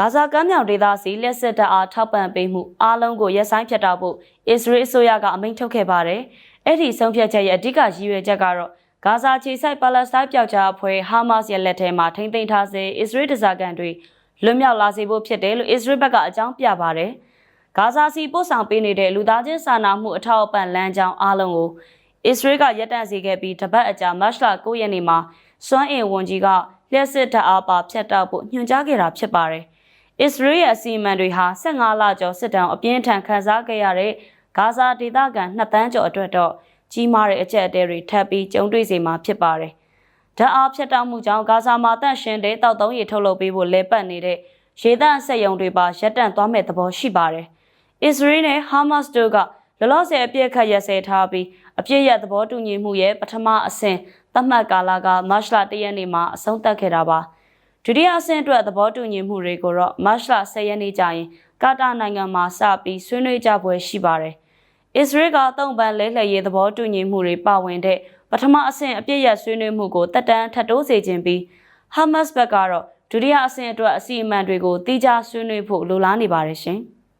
ဂါဇာကမ်းမြောင်ဒေသစီလက်စစ်တပ်အားထောက်ပံ့ပေးမှုအားလုံးကိုရပ်ဆိုင်းဖြတ်တောက်ဖို့အစ္စရေးအစိုးရကအမိန့်ထုတ်ခဲ့ပါတယ်။အဲ့ဒီဆုံးဖြတ်ချက်ရဲ့အဓိကရည်ရွယ်ချက်ကတော့ဂါဇာခြေဆိုင်ပါလက်စတိုင်းပျောက်ကြားအဖွဲ့ဟာမတ်စ်ရဲ့လက်ထဲမှာထိမ့်သိမ်းထားစေအစ္စရေးတစားကန်တွေလွတ်မြောက်လာစေဖို့ဖြစ်တယ်လို့အစ္စရေးဘက်ကအကြောင်းပြပါတယ်။ဂါဇာစီပို့ဆောင်ပေးနေတဲ့လူသားချင်းစာနာမှုအထောက်အပံ့လမ်းကြောင်းအားလုံးကိုအစ္စရေးကရပ်တန့်စေခဲ့ပြီးတပတ်အကြာမတ်လ9ရက်နေ့မှာစွမ်းအင်ဝန်ကြီးကလျှက်စစ်တပ်အားပါဖျက်တောက်ဖို့ညွှန်ကြားခဲ့တာဖြစ်ပါတယ်။ အစ္စရေးရဲ့အစီအမံတွေဟာ15လကျော်စစ်တောင်အပြင်းထန်ခန်းစားခဲ့ရတဲ့ဂါဇာဒေသခံ2တန်းကျော်အတွက်တော့ကြီးမားတဲ့အကျက်အတဲတွေထပ်ပြီးကျုံတွေ့စေမှာဖြစ်ပါတယ်။ဓာတ်အားဖြတ်တောက်မှုကြောင့်ဂါဇာမှာတန့်ရှင်းတဲ့တောက်သုံးရေထုတ်လုပ်ပေးဖို့လဲပတ်နေတဲ့ရေတပ်အဆက်ယုံတွေပါရပ်တန့်သွားမဲ့သဘောရှိပါတယ်။အစ္စရေးနဲ့ဟာမတ်စ်တို့ကလလောဆယ်အပြစ်ခတ်ရက်စဲထားပြီးအပြစ်ရသဘောတူညီမှုရဲ့ပထမအဆင့်သတ်မှတ်ကာလကမတ်လ၁ရက်နေ့မှာအဆုံးသတ်ခဲ့တာပါ။ ဒုတိယအဆင့်အတွက်သဘောတူညီမှုတွေကိုတော့မတ်လ10ရက်နေ့ကျရင်ကာတာနိုင်ငံမှာစပြီးဆွေးနွေးကြပွဲရှိပါတယ်။အစ္စရေးကတုံ့ပန်လဲလှယ်ရေးသဘောတူညီမှုတွေပါဝင်တဲ့ပထမအဆင့်အပြည့်ရဆွေးနွေးမှုကိုတက်တန်းထပ်တိုးစေခြင်းပြီးဟာမတ်စ်ဘက်ကတော့ဒုတိယအဆင့်အတွက်အစီအမံတွေကိုတိကျဆွေးနွေးဖို့လိုလားနေပါတယ်ရှင်။